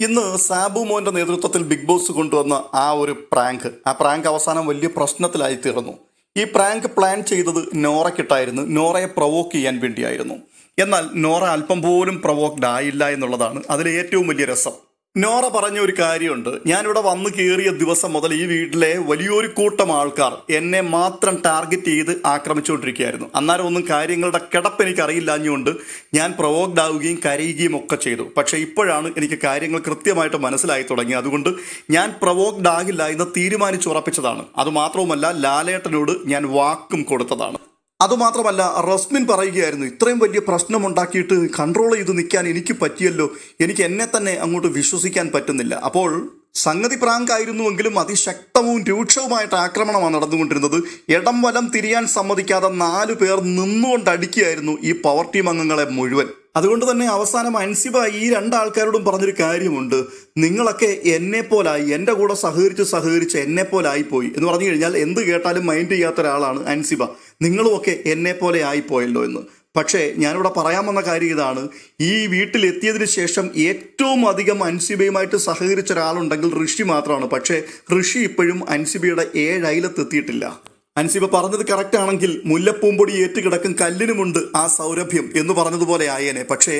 ഇന്ന് സാബു മോന്റെ നേതൃത്വത്തിൽ ബിഗ് ബോസ് കൊണ്ടുവന്ന ആ ഒരു പ്രാങ്ക് ആ പ്രാങ്ക് അവസാനം വലിയ പ്രശ്നത്തിലായി തീർന്നു. ഈ പ്രാങ്ക് പ്ലാൻ ചെയ്തത് നോറയ്ക്കിട്ടായിരുന്നു നോറയെ പ്രൊവോക്ക് ചെയ്യാൻ വേണ്ടിയായിരുന്നു. എന്നാൽ നോറ അല്പം പോലും പ്രൊവോക്ഡ് ആയില്ല എന്നുള്ളതാണ് അതിലെ ഏറ്റവും വലിയ രസം. നോറ പറഞ്ഞ ഒരു കാര്യമുണ്ട്. ഞാനിവിടെ വന്ന് കയറിയ ദിവസം മുതൽ ഈ വീട്ടിലെ വലിയൊരു കൂട്ടം ആൾക്കാർ എന്നെ മാത്രം ടാർഗറ്റ് ചെയ്ത് ആക്രമിച്ചുകൊണ്ടിരിക്കുകയായിരുന്നു. അന്നേരം ഒന്നും കാര്യങ്ങളുടെ കിടപ്പ് എനിക്ക് അറിയില്ലാഞ്ഞുകൊണ്ട് ഞാൻ പ്രൊവോക്ഡ് ആവുകയും കരയുകയും ഒക്കെ ചെയ്തു. പക്ഷേ ഇപ്പോഴാണ് എനിക്ക് കാര്യങ്ങൾ കൃത്യമായിട്ട് മനസ്സിലായി തുടങ്ങി. അതുകൊണ്ട് ഞാൻ പ്രൊവോക്ഡ് ആകില്ല എന്ന് തീരുമാനിച്ചുറപ്പിച്ചതാണ്. അതുമാത്രവുമല്ല ലാലേട്ടനോട് ഞാൻ വാക്കും കൊടുത്തതാണ്. അതുമാത്രമല്ല റസ്മിൻ പറയുകയായിരുന്നു ഇത്രയും വലിയ പ്രശ്നമുണ്ടാക്കിയിട്ട് കൺട്രോൾ ചെയ്ത് നിൽക്കാൻ എനിക്ക് പറ്റിയല്ലോ. എനിക്ക് എന്നെ തന്നെ അങ്ങോട്ട് വിശ്വസിക്കാൻ പറ്റുന്നില്ല. അപ്പോൾ സംഗതി പ്രാങ്ക് ആയിരുന്നുവെങ്കിലും അതിശക്തവും രൂക്ഷവുമായിട്ട് ആക്രമണമാണ് നടന്നുകൊണ്ടിരുന്നത്. ഇടം വലം തിരിയാൻ സമ്മതിക്കാതെ നാലു പേർ നിന്നുകൊണ്ട് അടിക്കുകയായിരുന്നു ഈ പവർ ടീം അംഗങ്ങളെ മുഴുവൻ. അതുകൊണ്ട് തന്നെ അവസാനം അൻസിബ ഈ രണ്ടാൾക്കാരോടും പറഞ്ഞൊരു കാര്യമുണ്ട്. നിങ്ങളൊക്കെ എന്നെ പോലായി എന്റെ കൂടെ സഹകരിച്ച് സഹകരിച്ച് എന്നെ പോലായി പോയി. എന്ന് പറഞ്ഞു കഴിഞ്ഞാൽ എന്ത് കേട്ടാലും മൈൻഡ് ചെയ്യാത്ത ഒരാളാണ് അൻസിബ. നിങ്ങളുമൊക്കെ എന്നെ പോലെ ആയിപ്പോയല്ലോ എന്ന്. പക്ഷേ ഞാനിവിടെ പറയാൻ വന്ന കാര്യം ഇതാണ്. ഈ വീട്ടിലെത്തിയതിന് ശേഷം ഏറ്റവും അധികം അൻസിബയുമായിട്ട് സഹകരിച്ച ഒരാളുണ്ടെങ്കിൽ ഋഷി മാത്രമാണ്. പക്ഷേ ഋഷി ഇപ്പോഴും അൻസിബയുടെ ഏഴയിലത്തെത്തിയിട്ടില്ല അൻസിബ പറഞ്ഞത് കറക്റ്റ് ആണെങ്കിൽ മുല്ലപ്പൂമ്പൊടി ഏറ്റുകിടക്കും കല്ലിനുമുണ്ട് ആ സൗരഭ്യം എന്ന് പറഞ്ഞതുപോലെ ആയേനെ. പക്ഷേ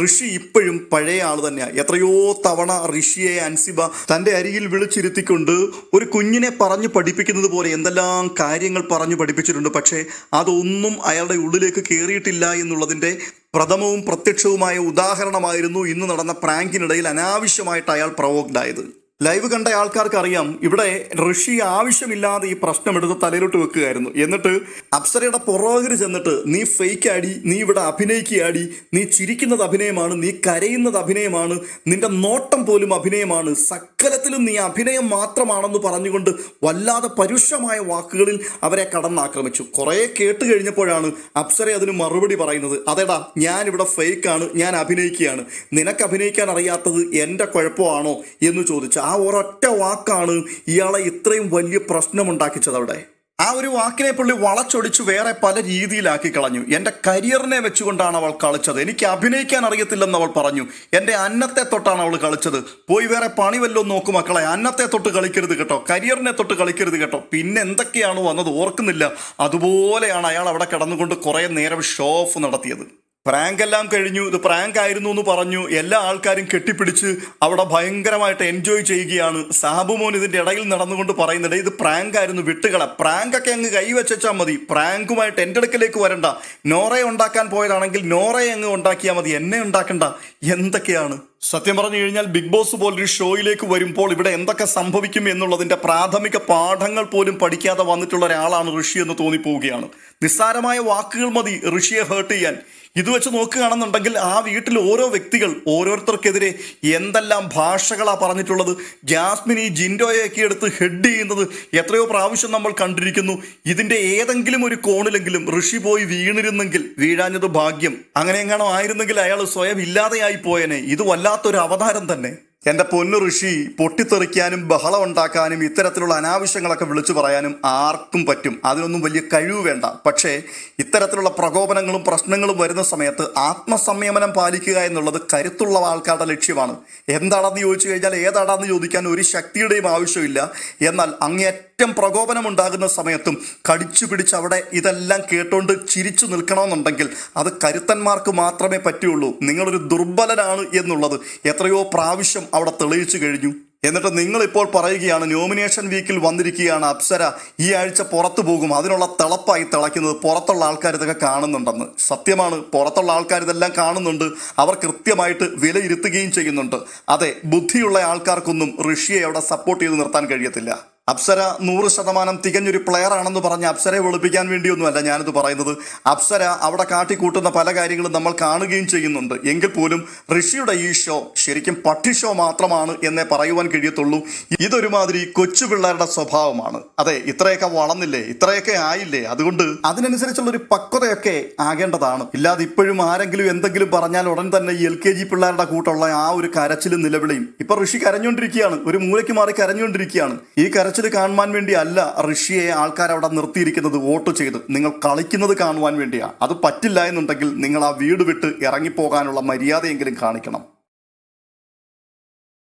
ഋഷി ഇപ്പോഴും പഴയ ആൾ തന്നെയാണ് എത്രയോ തവണ ഋഷിയെ അൻസിബ തന്റെ അരികിൽ വിളിച്ചിരുത്തിക്കൊണ്ട് ഒരു കുഞ്ഞിനെ പറഞ്ഞു പഠിപ്പിക്കുന്നത് പോലെ എന്തെല്ലാം കാര്യങ്ങൾ പറഞ്ഞു പഠിപ്പിച്ചിട്ടുണ്ട്. പക്ഷേ അതൊന്നും അയാളുടെ ഉള്ളിലേക്ക് കയറിയിട്ടില്ല എന്നുള്ളതിന്റെ പ്രഥമവും പ്രത്യക്ഷവുമായ ഉദാഹരണമായിരുന്നു ഇന്ന് നടന്ന പ്രാങ്കിനിടയിൽ അനാവശ്യമായിട്ട് അയാൾ പ്രവോക്ഡ് ആയത് ലൈവ് കണ്ട ആൾക്കാർക്ക് അറിയാം ഇവിടെ ഋഷി ആവശ്യമില്ലാതെ ഈ പ്രശ്നം എടുത്ത് തലയിലോട്ട് വെക്കുകയായിരുന്നു. എന്നിട്ട് അപ്സരയുടെ പുറകിൽ ചെന്നിട്ട് നീ ഫേക്ക് ആടി നീ ഇവിടെ അഭിനയിക്കുകയാടി നീ ചിരിക്കുന്നത് അഭിനയമാണ് നീ കരയുന്നത് അഭിനയമാണ് നിന്റെ നോട്ടം പോലും അഭിനയമാണ് സകലത്തിലും നീ അഭിനയം മാത്രമാണെന്ന് പറഞ്ഞുകൊണ്ട് വല്ലാതെ പരുഷമായ വാക്കുകളിൽ അവരെ കടന്നാക്രമിച്ചു. കുറേ കേട്ട് കഴിഞ്ഞപ്പോഴാണ് അപ്സര അതിന് മറുപടി പറയുന്നത് അതേടാ ഞാൻ ഇവിടെ ഫേക്കാണ് ഞാൻ അഭിനയിക്കുകയാണ്. നിനക്ക് അഭിനയിക്കാൻ അറിയാത്തത് എന്റെ കുഴപ്പമാണോ? എന്ന് ചോദിച്ചു. ആ ഒരൊറ്റ വാക്കാണ് ഇയാളെ ഇത്രയും വലിയ പ്രശ്നമുണ്ടാക്കിച്ചത് അവിടെ. ആ ഒരു വാക്കിനെ പുള്ളി വളച്ചൊടിച്ച് വേറെ പല രീതിയിലാക്കി കളഞ്ഞു. എന്റെ കരിയറിനെ വെച്ചുകൊണ്ടാണ് അവൾ കളിച്ചത്. എനിക്ക് അഭിനയിക്കാൻ അറിയത്തില്ലെന്ന് അവൾ പറഞ്ഞു. എന്റെ അന്നത്തെ തൊട്ടാണ് അവൾ കളിച്ചത്. പോയി വേറെ പണി വല്ലതും നോക്കും മക്കളെ. അന്നത്തെ തൊട്ട് കളിക്കരുത് കേട്ടോ. കരിയറിനെ തൊട്ട് കളിക്കരുത് കേട്ടോ. പിന്നെ എന്തൊക്കെയാണ് വന്നത് ഓർക്കുന്നില്ല. അതുപോലെയാണ് അയാൾ അവിടെ കിടന്നുകൊണ്ട് കുറേ നേരം ഷോ ഓഫ് നടത്തിയത്. പ്രാങ്ക് എല്ലാം കഴിഞ്ഞു ഇത് പ്രാങ്ക് ആയിരുന്നു എന്ന് പറഞ്ഞു. എല്ലാ ആൾക്കാരും കെട്ടിപ്പിടിച്ച് അവിടെ ഭയങ്കരമായിട്ട് എൻജോയ് ചെയ്യുകയാണ്. സാബുമോൻ ഇതിന്റെ ഇടയിൽ നടന്നുകൊണ്ട് പറയുന്നുണ്ട് ഇത് പ്രാങ്ക് ആയിരുന്നു വിട്ടുകള. പ്രാങ്ക് ഒക്കെ അങ്ങ് കൈവച്ചാൽ മതി. പ്രാങ്കുമായിട്ട് എന്റെ അടുക്കലേക്ക് വരണ്ട. നോറയെ ഉണ്ടാക്കാൻ പോയതാണെങ്കിൽ നോറയെ അങ്ങ് ഉണ്ടാക്കിയാൽ മതി. എന്നെ ഉണ്ടാക്കണ്ട. എന്തൊക്കെയാണ് സത്യം പറഞ്ഞു കഴിഞ്ഞാൽ ബിഗ് ബോസ് പോലൊരു ഷോയിലേക്ക് വരുമ്പോൾ ഇവിടെ എന്തൊക്കെ സംഭവിക്കും എന്നുള്ളതിന്റെ പ്രാഥമിക പാഠങ്ങൾ പോലും പഠിക്കാതെ വന്നിട്ടുള്ള ഒരാളാണ് ഋഷി എന്ന് തോന്നിപ്പോവുകയാണ്. നിസ്സാരമായ വാക്കുകൾ മതി ഋഷിയെ ഹേർട്ട് ചെയ്യാൻ. ഇത് വെച്ച് നോക്കുകയാണെന്നുണ്ടെങ്കിൽ ആ വീട്ടിൽ ഓരോ വ്യക്തികൾ ഓരോരുത്തർക്കെതിരെ എന്തെല്ലാം ഭാഷകളാ പറഞ്ഞിട്ടുള്ളത്? ജാസ്മിൻ ഈ ജിൻഡോയൊക്കെ എടുത്ത് ഹെഡ് ചെയ്യുന്നത് എത്രയോ പ്രാവശ്യം നമ്മൾ കണ്ടിരിക്കുന്നു. ഇതിന്റെ ഏതെങ്കിലും ഒരു കോണിലെങ്കിലും ഋഷി പോയി വീണിരുന്നെങ്കിൽ വീഴാഞ്ഞത് ഭാഗ്യം. അങ്ങനെ എങ്ങാണോ ആയിരുന്നെങ്കിൽ അയാൾ സ്വയം ഇല്ലാതെയായി പോയനെ. ഇത് വല്ലാത്തൊരു അവതാരം തന്നെ. എന്റെ പൊന്നു ഋഷി പൊട്ടിത്തെറിക്കാനും ബഹളം ഉണ്ടാക്കാനും ഇത്തരത്തിലുള്ള അനാവശ്യങ്ങളൊക്കെ വിളിച്ചു പറയാനും ആർക്കും പറ്റും. അതിനൊന്നും വലിയ കഴിവ് വേണ്ട. പക്ഷേ ഇത്തരത്തിലുള്ള പ്രകോപനങ്ങളും പ്രശ്നങ്ങളും വരുന്ന സമയത്ത് ആത്മസംയമനം പാലിക്കുക എന്നുള്ളത് കരുത്തുള്ള ആൾക്കാരുടെ ലക്ഷ്യമാണ്. എന്താണെന്ന് ചോദിച്ചു കഴിഞ്ഞാൽ ഏതാണെന്ന് ചോദിക്കാൻ ഒരു ശക്തിയുടെയും ആവശ്യമില്ല. എന്നാൽ അങ്ങേയറ്റം പ്രകോപനം ഉണ്ടാകുന്ന സമയത്തും കടിച്ചു പിടിച്ച് അവിടെ ഇതെല്ലാം കേട്ടുകൊണ്ട് ചിരിച്ചു നിൽക്കണമെന്നുണ്ടെങ്കിൽ അത് കരുത്തന്മാർക്ക് മാത്രമേ പറ്റുള്ളൂ. നിങ്ങളൊരു ദുർബലനാണ് എന്നുള്ളത്. എത്രയോ പ്രാവശ്യം അവിടെ തെളിയിച്ചു കഴിഞ്ഞു. എന്നിട്ട് നിങ്ങളിപ്പോൾ പറയുകയാണ് നോമിനേഷൻ വീക്കിൽ വന്നിരിക്കുകയാണ് അപ്സര. ഈ ആഴ്ച പുറത്തു പോകും. അതിനുള്ള തിളപ്പായി തിളയ്ക്കുന്നത് പുറത്തുള്ള ആൾക്കാർ ഇതൊക്കെ കാണുന്നുണ്ടെന്ന്. സത്യമാണ് പുറത്തുള്ള ആൾക്കാർ ഇതെല്ലാം കാണുന്നുണ്ട്. അവർ കൃത്യമായിട്ട് വിലയിരുത്തുകയും ചെയ്യുന്നുണ്ട്. അതെ ബുദ്ധിയുള്ള ആൾക്കാർക്കൊന്നും ഋഷിയെ അവിടെ സപ്പോർട്ട് ചെയ്ത് നിർത്താൻ കഴിയത്തില്ല. അപ്സര നൂറ് ശതമാനം തികഞ്ഞൊരു പ്ലെയർ ആണെന്ന് പറഞ്ഞ് അപ്സരയെ വെളുപ്പിക്കാൻ വേണ്ടിയൊന്നുമല്ല ഞാനിത് പറയുന്നത്. അപ്സര അവിടെ കാട്ടിക്കൂട്ടുന്ന പല കാര്യങ്ങളും നമ്മൾ കാണുകയും ചെയ്യുന്നുണ്ട്. എങ്കിൽ പോലും ഋഷിയുടെ ഈ ഷോ ശരിക്കും പട്ടി ഷോ മാത്രമാണ് എന്നേ പറയുവാൻ കഴിയത്തുള്ളൂ. ഇതൊരുമാതിരി കൊച്ചു പിള്ളേരുടെ സ്വഭാവമാണ്. അതെ ഇത്രയൊക്കെ വളർന്നില്ലേ ഇത്രയൊക്കെ ആയില്ലേ? അതുകൊണ്ട് അതിനനുസരിച്ചുള്ള ഒരു പക്വതയൊക്കെ ആകേണ്ടതാണ്. ഇല്ലാതെ ഇപ്പോഴും ആരെങ്കിലും എന്തെങ്കിലും പറഞ്ഞാൽ ഉടൻ തന്നെ എൽ കെ ജി പിള്ളേരുടെ കൂട്ടുള്ള ആ ഒരു കരച്ചിലും നിലവിളിയും. ഇപ്പൊ ഋഷി കരഞ്ഞുകൊണ്ടിരിക്കുകയാണ്. ഒരു മൂലയ്ക്ക് മാറി കരഞ്ഞുകൊണ്ടിരിക്കുകയാണ്. ഈ കരച്ചിൽ കാണുവാൻ വേണ്ടിയല്ല ഋഷിയെ ആൾക്കാർ അവിടെ നിർത്തിയിരിക്കുന്നത് വോട്ട് ചെയ്ത്. നിങ്ങൾ കളിക്കുന്നത് കാണുവാൻ വേണ്ടിയാണ് അത് പറ്റില്ല എന്നുണ്ടെങ്കിൽ നിങ്ങൾ ആ വീട് വിട്ട് ഇറങ്ങിപ്പോകാനുള്ള മര്യാദയെങ്കിലും കാണിക്കണം.